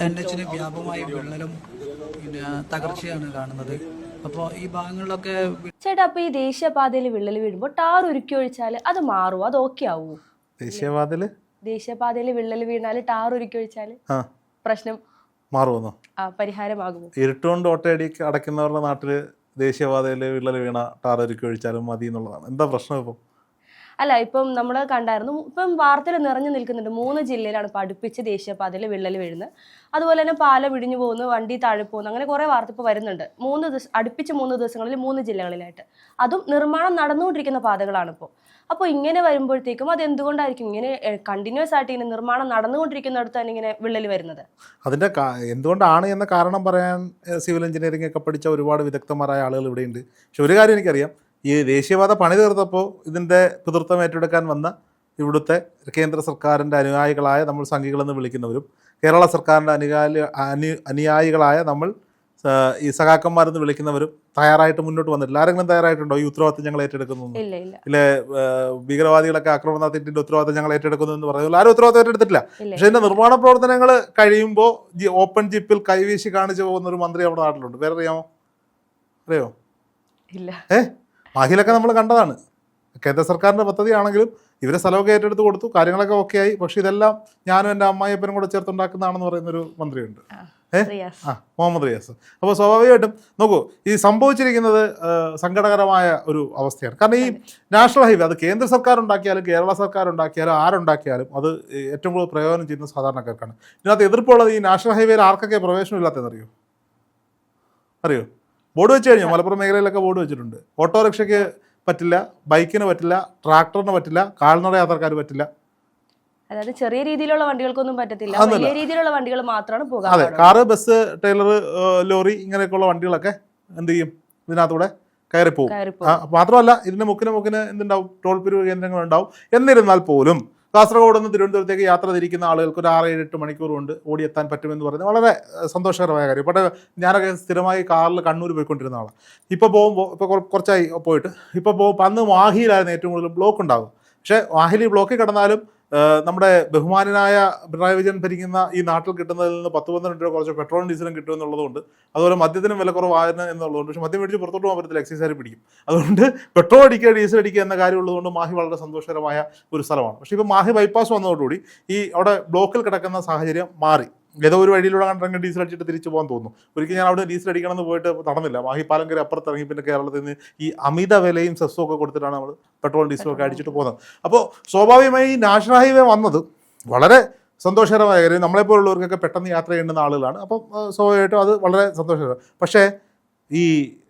N എച്ചിന് വ്യാപകമായ വിള്ളലും പിന്നെ തകർച്ചയാണ് കാണുന്നത്. അപ്പോൾ ഈ ഭാഗങ്ങളിലൊക്കെ ചേട്ടാ അപ്പൊ ഈ ദേശീയപാതയിൽ വിള്ളൽ വീഴുമ്പോൾ ടാർ ഉരുക്കി ഒഴിച്ചാൽ അത് മാറുമോ അത് ഓക്കെ ആവുമോ ദേശീയപാതയിൽ ദേശീയപാതയിൽ വിള്ളൽ വീണാൽ ടാർ ഉരുക്കി ഒഴിച്ചാൽ ആ. പ്രശ്നം മാറുമെന്നോ ആ, പരിഹാരമാകുമോ? ഇരുട്ടുകൊണ്ട് ഓട്ടയടി അടയ്ക്കുന്നവരുടെ നാട്ടിൽ ദേശീയപാതയിൽ വിള്ളൽ വീണ ടാർ ഒരുക്കി ഒഴിച്ചാലും മതി എന്നുള്ളതാണ്. എന്താ പ്രശ്നം ഇപ്പം? അല്ല ഇപ്പം നമ്മൾ കണ്ടായിരുന്നു ഇപ്പം വാർത്തയിൽ നിറഞ്ഞു നിൽക്കുന്നുണ്ട്. മൂന്ന് ജില്ലയിലാണ് പഠിപ്പിച്ച് ദേശീയപാതയിൽ വിള്ളൽ വീഴുന്നത്. അതുപോലെ തന്നെ പാലം ഇടിഞ്ഞു പോകുന്നു വണ്ടി താഴെ പോകുന്നു അങ്ങനെ കുറേ വാർത്ത ഇപ്പോൾ വരുന്നുണ്ട്. മൂന്ന് ദിവസം അടുപ്പിച്ച് മൂന്ന് ദിവസങ്ങളിൽ മൂന്ന് ജില്ലകളിലായിട്ട്. അതും നിർമ്മാണം നടന്നുകൊണ്ടിരിക്കുന്ന പാതകളാണ് ഇപ്പോൾ അപ്പോൾ ഇങ്ങനെ വരുമ്പോഴത്തേക്കും അത് എന്തുകൊണ്ടായിരിക്കും ഇങ്ങനെ കണ്ടിന്യൂസ് ആയിട്ട് ഇങ്ങനെ നിർമ്മാണം നടന്നുകൊണ്ടിരിക്കുന്നിടത്ത് തന്നെ ഇങ്ങനെ വിള്ളൽ വരുന്നത്? അതിന്റെ എന്തുകൊണ്ടാണ് എന്ന കാരണം പറയാൻ സിവിൽ എഞ്ചിനീയറിംഗ് ഒക്കെ പഠിച്ച ഒരുപാട് വിദഗ്ധന്മാരായ ആളുകൾ ഇവിടെയുണ്ട്. പക്ഷെ ഒരു കാര്യം എനിക്കറിയാം ഈ ദേശീയപാത പണി തീർത്തപ്പോൾ ഇതിന്റെ പിതൃത്വം ഏറ്റെടുക്കാൻ വന്ന ഇവിടുത്തെ കേന്ദ്ര സർക്കാരിന്റെ അനുയായികളായ നമ്മൾ സംഘികളെന്ന് വിളിക്കുന്നവരും കേരള സർക്കാരിന്റെ അനുകാലി അനു അനുയായികളായ നമ്മൾ ഈ സഖാക്കന്മാരെന്ന് വിളിക്കുന്നവരും തയ്യാറായിട്ട് മുന്നോട്ട് വന്നിട്ടില്ല. ആരെങ്കിലും തയ്യാറായിട്ടുണ്ടോ? ഈ ഉത്തരവാദിത്തം ഞങ്ങൾ ഏറ്റെടുക്കുന്നു? ഇല്ല ഏഹ്, ഭീകരവാദികളൊക്കെ ആക്രമണം നടത്തിയിട്ടുണ്ട് ഉത്തരവാദിത്തം ഞങ്ങൾ ഏറ്റെടുക്കുന്നു എന്ന് പറയുന്നത് ആരും ഉത്തരവാദിത്തം ഏറ്റെടുത്തിട്ടില്ല. പക്ഷേ ഇതിന്റെ നിർമ്മാണ പ്രവർത്തനങ്ങൾ കഴിയുമ്പോൾ ഓപ്പൺ ജിപ്പിൽ കൈവീശി കാണിച്ചു പോകുന്ന ഒരു മന്ത്രി നമ്മുടെ നാട്ടിലുണ്ട്. വേറെ അറിയാമോ അറിയോ? ഇല്ല. ഏ? മാഹിലൊക്കെ നമ്മൾ കണ്ടതാണ്. കേന്ദ്ര സർക്കാരിന്റെ പദ്ധതിയാണെങ്കിലും ഇവരെ സ്ഥലമൊക്കെ ഏറ്റെടുത്ത് കൊടുത്തു കാര്യങ്ങളൊക്കെ ഓക്കെ ആയി. പക്ഷെ ഇതെല്ലാം ഞാനും എന്റെ അമ്മായിയപ്പനും കൂടെ ചേർത്തുണ്ടാക്കുന്നതാണെന്ന് പറയുന്നൊരു മന്ത്രിയുണ്ട്. ഏ? ആ മുഹമ്മദ് റിയാസ് അപ്പോൾ സ്വാഭാവികമായിട്ടും നോക്കൂ ഈ സംഭവിച്ചിരിക്കുന്നത് സങ്കടകരമായ ഒരു അവസ്ഥയാണ്. കാരണം ഈ നാഷണൽ ഹൈവേ അത് കേന്ദ്ര സർക്കാർ ഉണ്ടാക്കിയാലും കേരള സർക്കാർ ഉണ്ടാക്കിയാലും ആരുണ്ടാക്കിയാലും അത് ഏറ്റവും കൂടുതൽ പ്രയോജനം ചെയ്യുന്ന സാധാരണക്കാർക്കാണ്. ഇതിനകത്ത് എതിർപ്പുള്ളത് ഈ നാഷണൽ ഹൈവേയിൽ ആർക്കൊക്കെ പ്രവേശനം ഇല്ലാത്തതെന്നറിയോ അറിയോ? ബോർഡ് വെച്ച് കഴിഞ്ഞു? മലപ്പുറം മേഖലയിലൊക്കെ ബോർഡ് വെച്ചിട്ടുണ്ട്. ഓട്ടോറിക്ഷയ്ക്ക് പറ്റില്ല ബൈക്കിന് പറ്റില്ല ട്രാക്ടറിന് പറ്റില്ല കാൽനട യാത്രക്കാർ പറ്റില്ല. അതായത് ചെറിയ രീതിയിലുള്ള വണ്ടികൾക്കൊന്നും പറ്റത്തില്ല. വലിയ രീതിയിലുള്ള വണ്ടികൾ മാത്രമാണ് പോകാൻ അതെ. കാറ് ബസ് ടൈലർ ലോറി ഇങ്ങനെയൊക്കെയുള്ള വണ്ടികളൊക്കെ എന്ത് ചെയ്യും? ഇതിനകത്തൂടെ കയറി പോകും കയറിപ്പോ ആ, മാത്രമല്ല ഇതിന്റെ മുക്കിന് മുക്കിന് എന്തുണ്ടാവും? ടോൾ പിരിവ് കേന്ദ്രങ്ങൾ ഉണ്ടാവും എന്നിരുന്നാൽ പോലും കാസർഗോഡ് നിന്ന് തിരുവനന്തപുരത്തേക്ക് യാത്ര തിരിക്കുന്ന ആളുകൾക്ക് ഒരു ആറ് ഏഴ് എട്ട് മണിക്കൂർ കൊണ്ട് ഓടിയെത്താൻ പറ്റുമെന്ന് പറയുന്നത് വളരെ സന്തോഷകരമായ കാര്യം. പക്ഷേ ഞാനൊക്കെ സ്ഥിരമായി കാറിൽ കണ്ണൂർ പോയിക്കൊണ്ടിരുന്ന ആളാണ് ഇപ്പോൾ പോകുമ്പോൾ ഇപ്പോൾ കുറച്ചായി പോയിട്ട്. ഇപ്പോൾ പോകുമ്പോൾ അന്ന് മാഹിയിലായിരുന്നു ഏറ്റവും കൂടുതൽ ബ്ലോക്ക് ഉണ്ടാകും പക്ഷേ മാഹിലി ബ്ലോക്കിൽ കിടന്നാലും നമ്മുടെ ബഹുമാനായ പിണറായി വിജയൻ ഭരിക്കുന്ന ഈ നാട്ടിൽ കിട്ടുന്നതിൽ നിന്ന് പത്ത് പന്ത്രണ്ട് രൂപ കുറച്ച് പെട്രോളും ഡീസലും കിട്ടും എന്നുള്ളതുകൊണ്ട് അതുപോലെ മദ്യത്തിനും വില കുറവായിരുന്നു എന്നുള്ളതുകൊണ്ട് പക്ഷേ മദ്യം മേടിച്ച് പുറത്തോട്ട് പോകാൻ പറ്റത്തില്ല എക്സൈസുകാർ പിടിക്കും. അതുകൊണ്ട് പെട്രോൾ അടിക്കുക ഡീസൽ അടിക്കുക എന്ന കാര്യം ഉള്ളതുകൊണ്ട് മാഹി വളരെ സന്തോഷകരമായ ഒരു സ്ഥലമാണ്. പക്ഷേ ഇപ്പോൾ മാഹി ബൈപ്പാസ് വന്നതോടുകൂടി ഈ അവിടെ ബ്ലോക്കിൽ കിടക്കുന്ന സാഹചര്യം മാറി. ഏതോ ഒരു വഴിയിലൂടെ കണ്ടിറങ്ങി ഡീസൽ അടിച്ചിട്ട് തിരിച്ചു പോകാൻ തോന്നുന്നു. ഒരിക്കൽ ഞാൻ അവിടെ ഡീസൽ അടിക്കണം എന്ന് പോയിട്ട് നടന്നില്ല. മാഹി പാലങ്കര അപ്പുറത്തിറങ്ങി പിന്നെ കേരളത്തിൽ നിന്ന് ഈ അമിത വിലയും സെസ്സും ഒക്കെ കൊടുത്തിട്ടാണ് നമ്മൾ പെട്രോൾ ഡീസലും ഒക്കെ അടിച്ചിട്ട് പോകുന്നത്. അപ്പോൾ സ്വാഭാവികമായി ഈ നാഷണൽ ഹൈവേ വന്നത് വളരെ സന്തോഷകരമായ കാര്യം. നമ്മളെപ്പോലുള്ളവർക്കൊക്കെ പെട്ടെന്ന് യാത്ര ചെയ്യേണ്ടുന്ന ആളുകളാണ്. അപ്പം സ്വാഭാവികമായിട്ടും അത് വളരെ സന്തോഷകരം. പക്ഷേ ഈ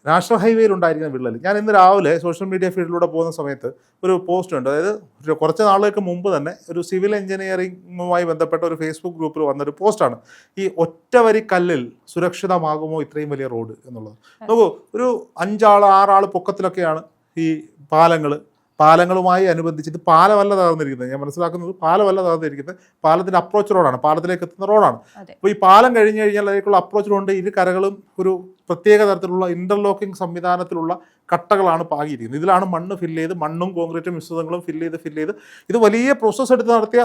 നാഷണൽ ഹൈവേയിൽ ഉണ്ടായിരിക്കുന്ന വിള്ളൽ ഞാൻ ഇന്ന് രാവിലെ സോഷ്യൽ മീഡിയ ഫീൽഡിലൂടെ പോകുന്ന സമയത്ത് ഒരു പോസ്റ്റ് ഉണ്ട്. അതായത് ഒരു കുറച്ച് നാളുകൾക്ക് മുമ്പ് തന്നെ ഒരു സിവിൽ എഞ്ചിനീയറിംഗുമായി ബന്ധപ്പെട്ട ഒരു ഫേസ്ബുക്ക് ഗ്രൂപ്പിൽ വന്നൊരു പോസ്റ്റാണ്. ഈ ഒറ്റ വരി കല്ലിൽ സുരക്ഷിതമാകുമോ ഇത്രയും വലിയ റോഡ് എന്നുള്ളത്. നോക്കൂ ഒരു അഞ്ചാൾ ആറാൾ പൊക്കത്തിലൊക്കെയാണ് ഈ പാലങ്ങൾ പാലങ്ങളുമായി അനുബന്ധിച്ചിട്ട് പാലമല്ല തകർന്നിരിക്കുന്നത് ഞാൻ മനസ്സിലാക്കുന്നത് പാലമല്ല തകർന്നിരിക്കുന്നത് പാലത്തിന്റെ അപ്രോച്ച് റോഡാണ് പാലത്തിലേക്ക് എത്തുന്ന റോഡാണ്. അപ്പോൾ ഈ പാലം കഴിഞ്ഞു കഴിഞ്ഞാൽ അതിലേക്കുള്ള അപ്രോച്ച് റോഡ് ഇരു കരകളും ഒരു പ്രത്യേക തരത്തിലുള്ള ഇന്റർലോക്കിംഗ് സംവിധാനത്തിലുള്ള കട്ടകളാണ് പാകിയിരിക്കുന്നത്. ഇതിലാണ് മണ്ണ് ഫില്ല് ചെയ്ത് മണ്ണും കോൺക്രീറ്റും മിശ്രിതങ്ങളും ഫില്ല് ചെയ്ത് ഫില്ല് ചെയ്ത് ഇത് വലിയ പ്രോസസ്സ് എടുത്ത് നടത്തിയ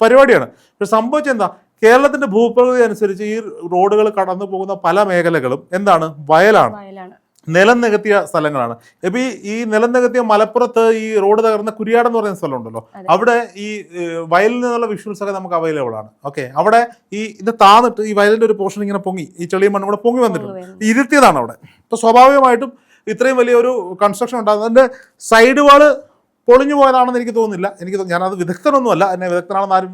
പരിപാടിയാണ്. പക്ഷെ സംഭവിച്ചെന്താ കേരളത്തിന്റെ ഭൂപ്രകൃതി അനുസരിച്ച് ഈ റോഡുകൾ കടന്നു പോകുന്ന പല മേഖലകളും എന്താണ്? വയലാണ്. വയലാണ്. നിലം നികത്തിയ സ്ഥലങ്ങളാണ്. ഇപ്പൊ ഈ നിലം നികത്തിയ മലപ്പുറത്ത് ഈ റോഡ് തകർന്ന കുരിയാട് എന്ന് പറയുന്ന സ്ഥലമുണ്ടല്ലോ. അവിടെ ഈ വയലിൽ നിന്നുള്ള വിഷ്വൽസ് ഒക്കെ നമുക്ക് അവൈലബിൾ ആണ്. ഓക്കെ അവിടെ ഈ ഇത് താന്നിട്ട് ഈ വയലിന്റെ ഒരു പോർഷൻ ഇങ്ങനെ പൊങ്ങി. ഈ ചെളിയും മണ്ണും കൂടെ പൊങ്ങി വന്നിട്ടുണ്ട്. ഇരുത്തിയതാണ് അവിടെ. ഇപ്പൊ സ്വാഭാവികമായിട്ടും ഇത്രയും വലിയൊരു കൺസ്ട്രക്ഷൻ ഉണ്ടാകുന്നത്. അതിന്റെ സൈഡ് വാൾ പൊളിഞ്ഞു പോയതാണെന്ന് എനിക്ക് തോന്നുന്നില്ല. എനിക്ക് ഞാനത് വിദഗ്ധനൊന്നുമല്ല. എന്നെ വിദഗ്ധനാണെന്ന് ആരും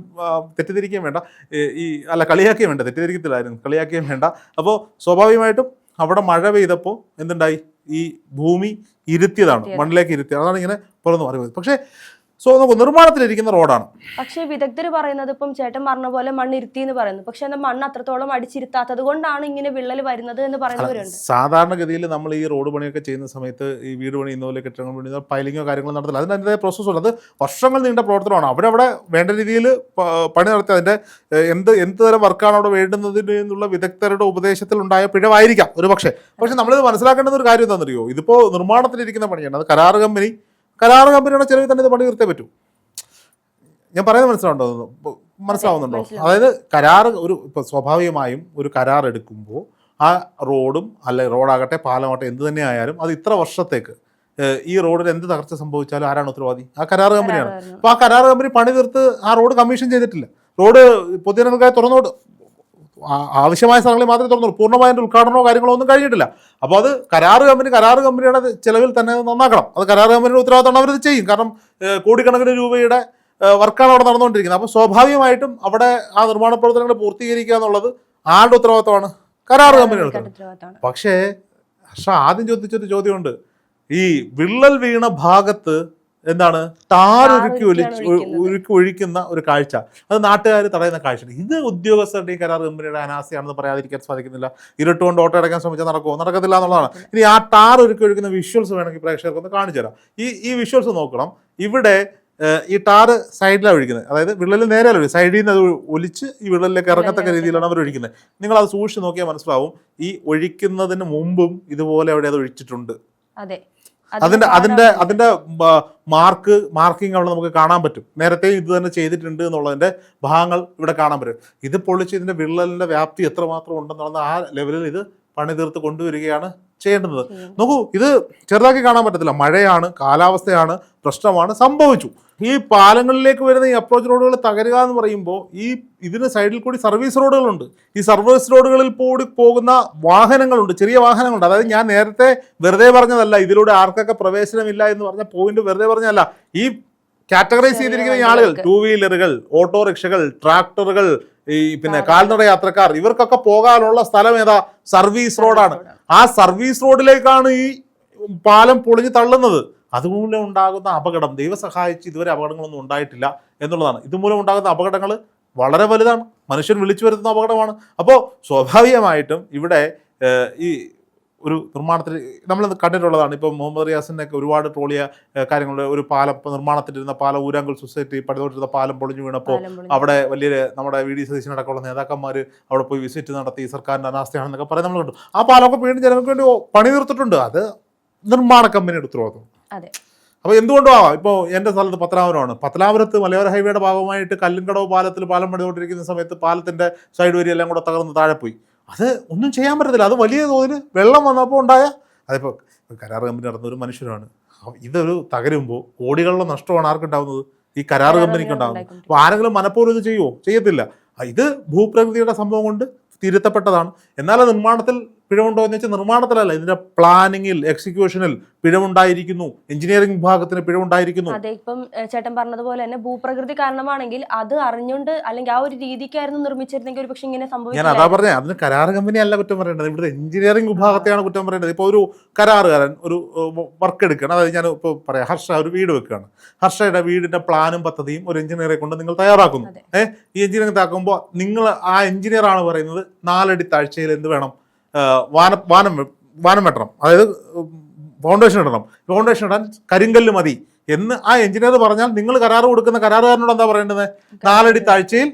തെറ്റിദ്ധരിക്കുകയും വേണ്ട. ഈ അല്ല കളിയാക്കുകയും വേണ്ട. തെറ്റിദ്ധരിക്കത്തില്ലായിരുന്നു. കളിയാക്കുകയും വേണ്ട. അപ്പോൾ സ്വാഭാവികമായിട്ടും അവിടെ മഴ പെയ്തപ്പോൾ എന്തുണ്ടായി? ഈ ഭൂമി ഇരുത്തിയതാണ്. മണ്ണിലേക്ക് ഇരുത്തിയത് അതാണ് ഇങ്ങനെ പുറന്ന് പറയുന്നത്. പക്ഷേ സോ നോക്കൂ നിർമ്മാണത്തിലിരിക്കുന്ന റോഡാണ്. പക്ഷേ വിദഗ്ധർ പറയുന്നത് ഇപ്പം ചേട്ടൻ പറഞ്ഞ പോലെ മണ്ണ് ഇരുത്തി എന്ന് പറയുന്നു. പക്ഷെ എന്നാൽ മണ്ണ് അത്രത്തോളം അടിച്ചിരുത്താത്തത് കൊണ്ടാണ് ഇങ്ങനെ വിള്ളൽ വരുന്നത് എന്ന് പറയുന്നവരുണ്ട്. സാധാരണഗതിയിൽ നമ്മൾ ഈ റോഡ് പണിയൊക്കെ ചെയ്യുന്ന സമയത്ത് ഈ വീട് പണിയുന്ന പോലെ കെട്ടിടങ്ങൾ പണിയുന്ന പൈലിങ്ങോ കാര്യങ്ങളോ നടത്തില്ല. അതിനതിന്റെ പ്രോസസ്സ് ഉണ്ട്. അത് വർഷങ്ങൾ നീണ്ട പ്രവർത്തനമാണ്. അവിടെ അവിടെ വേണ്ട രീതിയിൽ പണി നടത്തി അതിന്റെ എന്ത് എന്ത് തരം വർക്കാണ് അവിടെ വേണ്ടുന്നതിന് എന്നുള്ള വിദഗ്ധരുടെ ഉപദേശത്തിൽ ഉണ്ടായ പിഴവായിരിക്കാം ഒരു പക്ഷേ പക്ഷെ നമ്മളിത് മനസ്സിലാക്കേണ്ടുന്ന ഒരു കാര്യം എന്താണെന്നറിയോ? ഇതിപ്പോൾ നിർമ്മാണത്തിലിരിക്കുന്ന പണിയാണ്. അത് കരാർ കമ്പനി കരാർ കമ്പനിയുടെ ചെലവിൽ തന്നെ ഇത് പണി തീർത്തേ പറ്റൂ. ഞാൻ പറയുന്നത് മനസ്സിലാവുന്നുണ്ടോ? മനസ്സിലാവുന്നുണ്ടോ അതായത് കരാർ ഒരു ഇപ്പൊ സ്വാഭാവികമായും ഒരു കരാർ എടുക്കുമ്പോൾ ആ റോഡും അല്ലെ റോഡാകട്ടെ പാലമാകട്ടെ എന്ത് തന്നെ ആയാലും അത് ഇത്ര വർഷത്തേക്ക് ഈ റോഡിൽ എന്ത് തകർച്ച സംഭവിച്ചാലും ആരാണ് ഉത്തരവാദി? ആ കരാർ കമ്പനിയാണ്. അപ്പോൾ ആ കരാർ കമ്പനി പണി തീർത്ത് ആ റോഡ് കമ്മീഷൻ ചെയ്തിട്ടില്ല. റോഡ് പൊതുജനങ്ങൾക്കായി തുറന്നോട് ആവശ്യമായ സ്ഥലങ്ങളിൽ മാത്രമേ തുറന്നുള്ളൂ. പൂർണമായ അതിന്റെ ഉദ്ഘാടനമോ കാര്യങ്ങളോ ഒന്നും കഴിഞ്ഞിട്ടില്ല. അപ്പോൾ അത് കരാർ കമ്പനി കരാർ കമ്പനിയുടെ ചിലവിൽ തന്നെ നന്നാക്കണം. അത് കരാർ കമ്പനിയുടെ ഉത്തരവാദിത്തമാണ് അവരത് ചെയ്യും. കാരണം കോടിക്കണക്കിന് രൂപയുടെ വർക്കാണ് അവിടെ നടന്നുകൊണ്ടിരിക്കുന്നത്. അപ്പോൾ സ്വാഭാവികമായിട്ടും അവിടെ ആ നിർമ്മാണ പ്രവർത്തനങ്ങൾ പൂർത്തീകരിക്കുക എന്നുള്ളത് ആരുടെ ഉത്തരവാദിത്തമാണ്? കരാർ കമ്പനികൾക്ക് പക്ഷേ ഹർഷ ആദ്യം ചോദിച്ചൊരു ചോദ്യമുണ്ട്. ഈ വിള്ളൽ വീണ ഭാഗത്ത് എന്താണ്? താറൊരുക്കി ഒലിച്ച്. ഉരുക്കി ഒഴിക്കുന്ന ഒരു കാഴ്ച. അത് നാട്ടുകാർ തടയുന്ന കാഴ്ച ഇത് ഉദ്യോഗസ്ഥരുടെ ഈ കരാർ കമ്പനിയുടെ അനാസിയാണെന്ന് പറയാതിരിക്കാൻ സാധിക്കുന്നില്ല. ഇരുട്ടുകൊണ്ട് ഓട്ടോ അടയ്ക്കാൻ ശ്രമിച്ചാൽ നടക്കുമോ? നടക്കത്തില്ല എന്നുള്ളതാണ്. ഇനി ആ ടാർ ഒരുക്കി ഒഴിക്കുന്ന വിഷ്വൽസ് വേണമെങ്കിൽ പ്രേക്ഷകർക്ക് ഒന്ന് കാണിച്ചു തരാം. ഈ ഈ വിഷ്വൽസ് നോക്കണം. ഇവിടെ ഈ ടാറ് സൈഡിലാണ് ഒഴിക്കുന്നത്. അതായത് വിള്ളലിൽ നേരെ ഒഴിക്കും സൈഡിൽ നിന്ന് അത് ഒലിച്ച് ഈ വിള്ളലിലേക്ക് ഇറങ്ങത്തക്ക രീതിയിലാണ് അവർ ഒഴിക്കുന്നത്. നിങ്ങൾ അത് സൂക്ഷിച്ച് നോക്കിയാൽ മനസ്സിലാവും. ഈ ഒഴിക്കുന്നതിന് മുമ്പും ഇതുപോലെ അവിടെ അത് ഒഴിച്ചിട്ടുണ്ട്. അതെ. അതിന്റെ അതിന്റെ അതിന്റെ മാർക്ക് മാർക്കിംഗ് അവിടെ നമുക്ക് കാണാൻ പറ്റും. നേരത്തെ ഇത് തന്നെ ചെയ്തിട്ടുണ്ട് എന്നുള്ളതിന്റെ ഭാഗങ്ങൾ ഇവിടെ കാണാൻ പറ്റും. ഇത് പൊളിച്ച് ഇതിന്റെ വിള്ളലിന്റെ വ്യാപ്തി എത്രമാത്രം ഉണ്ടെന്നുള്ള ആ ലെവലിൽ ഇത് പണി തീർത്ത് കൊണ്ടുവരികയാണ് ചെയ്യേണ്ടത്. നോക്കൂ ഇത് ചെറുതാക്കി കാണാൻ പറ്റത്തില്ല. മഴയാണ് കാലാവസ്ഥയാണ് പ്രശ്നമാണ് സംഭവിച്ചു. ഈ പാലങ്ങളിലേക്ക് വരുന്ന ഈ അപ്രോച്ച് റോഡുകൾ തകരുക എന്ന് പറയുമ്പോൾ ഈ ഇതിന് സൈഡിൽ കൂടി സർവീസ് റോഡുകളുണ്ട് ഈ സർവീസ് റോഡുകളിൽ കൂടി പോകുന്ന വാഹനങ്ങളുണ്ട് ചെറിയ വാഹനങ്ങളുണ്ട്. അതായത് ഞാൻ നേരത്തെ വെറുതെ പറഞ്ഞതല്ല ഇതിലൂടെ ആർക്കൊക്കെ പ്രവേശനമില്ല എന്ന് പറഞ്ഞ പോയിന്റ് വെറുതെ പറഞ്ഞതല്ല. ഈ കാറ്റഗറൈസ് ചെയ്തിരിക്കുന്ന ഈ ആളുകൾ ടു ടൂ വീലറുകൾ ഓട്ടോറിക്ഷകൾ ട്രാക്ടറുകൾ ഈ പിന്നെ കാൽനട യാത്രക്കാർ ഇവർക്കൊക്കെ പോകാനുള്ള സ്ഥലം ഏതാ? സർവീസ് റോഡാണ് ആ സർവീസ് റോഡിലേക്കാണ് ഈ പാലം പൊളിഞ്ഞ് തള്ളുന്നത്. അതുമൂലം ഉണ്ടാകുന്ന അപകടം ദൈവം സഹായിച്ച് ഇതുവരെ അപകടങ്ങളൊന്നും ഉണ്ടായിട്ടില്ല എന്നുള്ളതാണ്. ഇതുമൂലം ഉണ്ടാകുന്ന അപകടങ്ങൾ വളരെ വലുതാണ്. മനുഷ്യൻ വിളിച്ചു വരുത്തുന്ന അപകടമാണ്. അപ്പോൾ സ്വാഭാവികമായിട്ടും ഇവിടെ ഈ ഒരു നിർമ്മാണത്തിൽ നമ്മൾ കണ്ടിട്ടുള്ളതാണ്. ഇപ്പോൾ മുഹമ്മദ് റിയാസിന്റെ ഒക്കെ ഒരുപാട് ട്രോളിയ കാര്യങ്ങൾ ഒരു പാലം നിർമ്മാണത്തിലിരുന്ന പാലം ഊരാങ്കൽ സൊസൈറ്റി പണിതോട്ടിരുന്ന പാലം പൊളിഞ്ഞു വീണപ്പോൾ അവിടെ വലിയ നമ്മുടെ വി ഡി സതീശനടക്കമുള്ള നേതാക്കന്മാർ അവിടെ പോയി വിസിറ്റ് നടത്തി സർക്കാരിന്റെ അനാസ്ഥയാണെന്നൊക്കെ പറയുന്നത് നമ്മൾ കണ്ടു. ആ പാലമൊക്കെ വീണ്ടും ജനങ്ങൾക്ക് വേണ്ടി പണി നിർത്തിയിട്ടുണ്ട് അത് നിർമ്മാണ കമ്പനിയുടെ ഉത്തരവാദിത്വം. അപ്പോൾ എന്തുകൊണ്ടും ആവാം ഇപ്പോൾ എന്റെ സ്ഥലത്ത് പത്തനാപുരമാണ്. പത്തനാപുരത്ത് മലയോര ഹൈവേയുടെ ഭാഗമായിട്ട് കല്ലുംകടവ് പാലത്തിൽ പാലം പണിതുകൊണ്ടിരിക്കുന്ന സമയത്ത് പാലത്തിന്റെ സൈഡ് വരി എല്ലാം കൂടെ തകർന്ന് താഴെ പോയി അത് ഒന്നും ചെയ്യാൻ പറ്റത്തില്ല. അത് വലിയ തോതിൽ വെള്ളം വന്നപ്പോൾ ഉണ്ടായ അതിപ്പോൾ കരാർ കമ്പനി നടന്ന ഒരു മനുഷ്യരാണ് ഇതൊരു തകരുമ്പോൾ കോടികളുടെ നഷ്ടമാണ് ആർക്കുണ്ടാവുന്നത്? ഈ കരാർ കമ്പനിക്ക് ഉണ്ടാവുന്നത്. അപ്പൊ അപ്പോൾ ആരെങ്കിലും മനഃപൂർവം ഇത് ചെയ്യുമോ ചെയ്യത്തില്ല. ഇത് ഭൂപ്രകൃതിയുടെ സംഭവം കൊണ്ട് തിരുത്തപ്പെട്ടതാണ്. എന്നാൽ നിർമ്മാണത്തിൽ പിഴവുണ്ടോ എന്ന് വെച്ചാൽ നിർമ്മാണത്തിലല്ല. ഇതിന്റെ പ്ലാനിങ്ങിൽ എക്സിക്യൂഷനിൽ പിഴവുണ്ടായിരിക്കുന്നു. എഞ്ചിനീയറിംഗ് വിഭാഗത്തിന് പിഴവുണ്ടായിരിക്കുന്നു. അതെ ഇപ്പം ചേട്ടൻ പറഞ്ഞതുപോലെ തന്നെ ഭൂപ്രകൃതി കാരണമാണെങ്കിൽ അത് അറിഞ്ഞുകൊണ്ട് അല്ലെങ്കിൽ ആ ഒരു രീതിക്കായിരുന്നു നിർമ്മിച്ചിരുന്നെങ്കിൽ ഒരു പക്ഷേ ഇങ്ങനെ ഞാൻ അതാ പറഞ്ഞത് അതിന് കരാർ കമ്പനി അല്ല കുറ്റം പറയേണ്ടത്. ഇവിടുത്തെ എഞ്ചിനീയറിംഗ് വിഭാഗത്തെയാണ് കുറ്റം പറയേണ്ടത്. ഇപ്പോൾ ഒരു കരാറുകാരൻ ഒരു വർക്ക് എടുക്കുകയാണ് അതായത് ഞാൻ ഇപ്പോൾ പറയാം ഹർഷ ഒരു വീട് വെക്കുകയാണ്. ഹർഷയുടെ വീടിന്റെ പ്ലാനും പദ്ധതിയും ഒരു എഞ്ചിനീയറെ കൊണ്ട് നിങ്ങൾ തയ്യാറാക്കുന്നു. ഏഹ് ഈ എഞ്ചിനീയറിംഗ് താക്കുമ്പോൾ നിങ്ങൾ ആ എഞ്ചിനീയർ ആണ് പറയുന്നത് നാലടി താഴ്ചയിൽ എന്ത് വേണം? വാനം വാനം വാനം വെട്ടണം. അതായത് ഫൗണ്ടേഷൻ ഇടണം. ഫൗണ്ടേഷൻ ഇടാൻ കരിങ്കല്ല് മതി എന്ന് ആ എഞ്ചിനീയർ പറഞ്ഞാൽ നിങ്ങൾ കരാർ കൊടുക്കുന്ന കരാറുകാരനോട് എന്താ പറയേണ്ടത്? നാലടി താഴ്ചയിൽ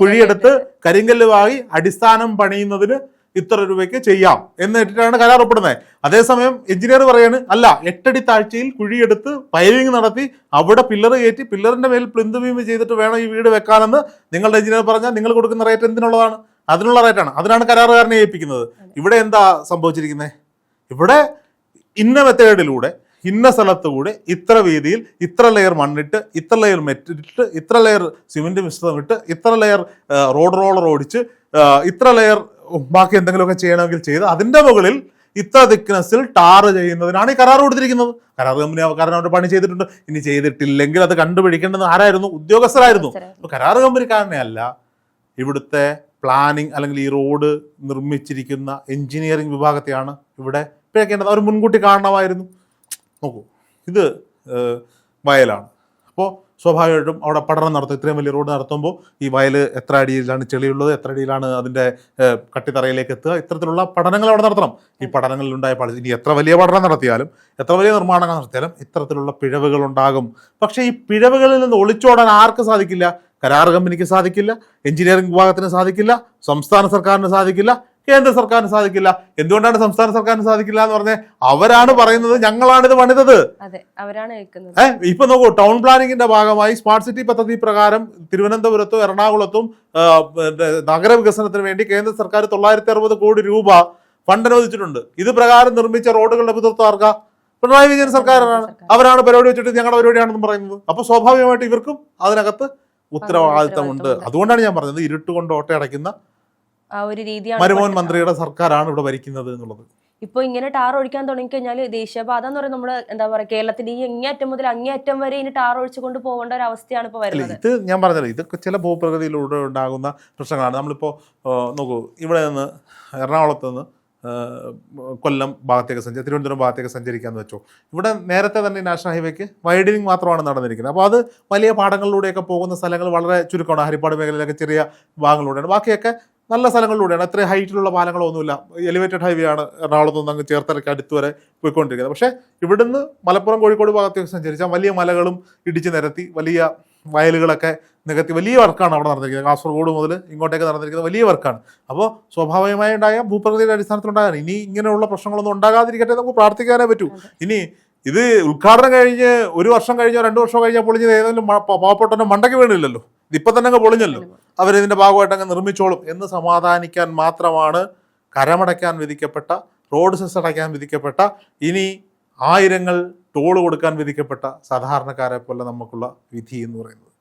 കുഴിയെടുത്ത് കരിങ്കല്ല് വാങ്ങി അടിസ്ഥാനം പണിയുന്നതിന് ഇത്ര രൂപയ്ക്ക് ചെയ്യാം എന്ന് ഇട്ടിട്ടാണ് കരാർ ഒപ്പിടുന്നത്. അതേസമയം എഞ്ചിനീയർ പറയാണ് അല്ല എട്ടടി താഴ്ചയിൽ കുഴിയെടുത്ത് പൈലിംഗ് നടത്തി അവിടെ പില്ലർ കയറ്റി പില്ലറിന്റെ മേൽ പ്ലിന്ത് ബീം ചെയ്തിട്ട് വേണം ഈ വീട് വെക്കാനെന്ന് നിങ്ങളുടെ എഞ്ചിനീയർ പറഞ്ഞാൽ നിങ്ങൾ കൊടുക്കുന്ന റേറ്റ് എന്തിനുള്ളതാണ്? അതിനുള്ള റേറ്റാണ് അതിനാണ് കരാറുകാരനെ ഏൽപ്പിക്കുന്നത്. ഇവിടെ എന്താ സംഭവിച്ചിരിക്കുന്നത് ഇവിടെ ഇന്ന മെത്തേഡിലൂടെ ഇന്ന സ്ഥലത്തുകൂടെ ഇത്ര വീതിയിൽ ഇത്ര ലെയർ മണ്ണിട്ട് ഇത്ര ലെയർ മെറ്റിട്ട് ഇത്ര ലെയർ സിമെന്റ് മിശ്രിതം ഇട്ട് ഇത്ര ലെയർ റോഡ് റോളർ ഓടിച്ച് ഇത്ര ലെയർ ബാക്കി എന്തെങ്കിലുമൊക്കെ ചെയ്യണമെങ്കിൽ ചെയ്ത് അതിന്റെ മുകളിൽ ഇത്ര തിക്നെസ്സിൽ ടാർ ചെയ്യുന്നതിനാണ് ഈ കരാർ കൊടുത്തിരിക്കുന്നത്. കരാർ കമ്പനി അവരുടെ പണി ചെയ്തിട്ടുണ്ട്. ഇനി ചെയ്തിട്ടില്ലെങ്കിൽ അത് കണ്ടുപിടിക്കേണ്ടത് ആരായിരുന്നു? ഉദ്യോഗസ്ഥരായിരുന്നു. കരാർ കമ്പനിക്കാരനെ അല്ല ഇവിടുത്തെ പ്ലാനിങ് അല്ലെങ്കിൽ ഈ റോഡ് നിർമ്മിച്ചിരിക്കുന്ന എഞ്ചിനീയറിംഗ് വിഭാഗത്തെയാണ് ഇവിടെ പിഴക്കേണ്ടത്. അവർ മുൻകൂട്ടി കാണണമായിരുന്നു നോക്കൂ ഇത് വയലാണ്. അപ്പോൾ സ്വാഭാവികമായിട്ടും അവിടെ പഠനം നടത്തും. ഇത്രയും വലിയ റോഡ് നടത്തുമ്പോൾ ഈ വയൽ എത്ര അടിയിലാണ് ചെളിയുള്ളത് എത്ര അടിയിലാണ് അതിന്റെ കട്ടിത്തറയിലേക്ക് എത്തുക ഇത്തരത്തിലുള്ള പഠനങ്ങൾ അവിടെ നടത്തണം. ഈ പഠനങ്ങളിലുണ്ടായ പല ഇനി എത്ര വലിയ പഠനം നടത്തിയാലും എത്ര വലിയ നിർമ്മാണങ്ങൾ നടത്തിയാലും ഇത്തരത്തിലുള്ള പിഴവുകൾ ഉണ്ടാകും. പക്ഷേ ഈ പിഴവുകളിൽ നിന്ന് ഒളിച്ചോടാൻ ആർക്കും സാധിക്കില്ല? കരാർ കമ്പനിക്ക് സാധിക്കില്ല എഞ്ചിനീയറിംഗ് വിഭാഗത്തിന് സാധിക്കില്ല സംസ്ഥാന സർക്കാരിന് സാധിക്കില്ല കേന്ദ്ര സർക്കാരിന് സാധിക്കില്ല. എന്തുകൊണ്ടാണ് സംസ്ഥാന സർക്കാരിന് സാധിക്കില്ല എന്ന് പറഞ്ഞാൽ അവരാണ് പറയുന്നത് ഞങ്ങളാണ് ഇത് പണിതത്. ഏഹ് ഇപ്പൊ നോക്കൂ ടൗൺ പ്ലാനിങ്ങിന്റെ ഭാഗമായി സ്മാർട്ട് സിറ്റി പദ്ധതി പ്രകാരം തിരുവനന്തപുരത്തും എറണാകുളത്തും നഗര വികസനത്തിന് നഗരവികസനത്തിന് വേണ്ടി കേന്ദ്ര സർക്കാർ തൊള്ളായിരത്തി അറുപത് കോടി രൂപ ഫണ്ട് അനുവദിച്ചിട്ടുണ്ട്. ഇത് പ്രകാരം നിർമ്മിച്ച റോഡുകളുടെ പിതൃത്വം ആർക്കാ? പിണറായി വിജയൻ സർക്കാരാണ്. അവരാണ് പരിപാടി വെച്ചിട്ട് ഞങ്ങളുടെ പരിപാടിയാണെന്ന് പറയുന്നത്. അപ്പൊ സ്വാഭാവികമായിട്ട് ഇവർക്കും അതിനകത്ത് ഉത്തരവാദിത്തമുണ്ട്. ഉത്തരവാദിത്തമുണ്ട്. അതുകൊണ്ടാണ് ഞാൻ പറഞ്ഞത് ഇരുട്ടുകൊണ്ട് ഓട്ടയടയ്ക്കുന്ന മരുമോൻ മന്ത്രിയുടെ സർക്കാരാണ് ഇവിടെ ഭരിക്കുന്നത് എന്നുള്ളത്. ഇപ്പൊ ഇങ്ങനെ ടാർ ഒഴിക്കാൻ തുടങ്ങിക്കഴിഞ്ഞാൽ ദേശീയപാത എന്ന് പറയുന്നത് നമ്മുടെ എന്താ പറയാ കേരളത്തിന്റെ ഈ അങ്ങേയറ്റം മുതൽ അങ്ങേയറ്റം വരെ ഇനി ടാർ ഒഴിച്ചുകൊണ്ട് പോകേണ്ട ഒരു അവസ്ഥയാണ് ഇപ്പൊ വരുന്നത്. ഇത് ഞാൻ പറഞ്ഞത് ഇതൊക്കെ ചില ഭൂപ്രകൃതിയിലൂടെ ഉണ്ടാകുന്ന പ്രശ്നങ്ങളാണ്. നമ്മളിപ്പോ നോക്കൂ ഇവിടെ നിന്ന് എറണാകുളത്ത് നിന്ന് കൊല്ലം ഭാഗത്തേക്ക് സഞ്ചരി തിരുവനന്തപുരം ഭാഗത്തേക്ക് സഞ്ചരിക്കാന്ന് വെച്ചോ. ഇവിടെ നേരത്തെ തന്നെ നാഷണൽ ഹൈവേക്ക് വൈഡനിങ് മാത്രമാണ് നടന്നിരിക്കുന്നത്. അപ്പോൾ അത് വലിയ പാടങ്ങളിലൂടെയൊക്കെ പോകുന്ന സ്ഥലങ്ങൾ വളരെ ചുരുക്കമാണ്. ഹരിപ്പാട് മേഖലയിലൊക്കെ ചെറിയ ഭാഗങ്ങളിലൂടെയാണ്. ബാക്കിയൊക്കെ നല്ല സ്ഥലങ്ങളിലൂടെയാണ്. അത്രയും ഹൈറ്റിലുള്ള പാലങ്ങളൊന്നുമില്ല. എലിവേറ്റഡ് ഹൈവേ ആണ് എറണാകുളത്ത് നിന്ന് അങ്ങ് ചേർത്തലയ്ക്ക് അടുത്ത് വരെ പോയിക്കൊണ്ടിരിക്കുന്നത്. പക്ഷേ ഇവിടുന്ന് മലപ്പുറം കോഴിക്കോട് ഭാഗത്തേക്ക് സഞ്ചരിച്ചാൽ വലിയ മലകളും ഇടിച്ചു നിരത്തി വലിയ വയലുകളൊക്കെ നികത്തി വലിയ വർക്കാണ് അവിടെ നടന്നിരിക്കുന്നത്. കാസർഗോഡ് മുതൽ ഇങ്ങോട്ടേക്ക് നടന്നിരിക്കുന്നത് വലിയ വർക്കാണ്. അപ്പോൾ സ്വാഭാവികമായി ഉണ്ടായ ഭൂപ്രകൃതിയുടെ അടിസ്ഥാനത്തിലുണ്ടാകാൻ ഇനി ഇങ്ങനെയുള്ള പ്രശ്നങ്ങളൊന്നും ഉണ്ടാകാതിരിക്കട്ടെ നമുക്ക് പ്രാർത്ഥിക്കാനേ പറ്റൂ. ഇനി ഇത് ഉദ്ഘാടനം കഴിഞ്ഞ് ഒരു വർഷം കഴിഞ്ഞോ രണ്ട് വർഷം കഴിഞ്ഞാൽ പൊളിഞ്ഞത് ഏതെങ്കിലും മ- പ- പാവപ്പെട്ടവന്റെ മണ്ടയ്ക്ക് വീണില്ലല്ലോ. ഇതിപ്പോൾ തന്നെ അങ്ങ് പൊളിഞ്ഞല്ലോ. അവരിതിന്റെ ഭാഗമായിട്ട് അങ്ങ് നിർമ്മിച്ചോളും എന്ന് സമാധാനിക്കാൻ മാത്രമാണ് കരമടയ്ക്കാൻ വിധിക്കപ്പെട്ട റോഡ് സെസ് അടയ്ക്കാൻ വിധിക്കപ്പെട്ട ഇനി ആയിരങ്ങൾ ടോൾ കൊടുക്കാൻ വിധിക്കപ്പെട്ട സാധാരണക്കാരെ പോലെ നമുക്കുള്ള വിധി എന്ന് പറയുന്നത്.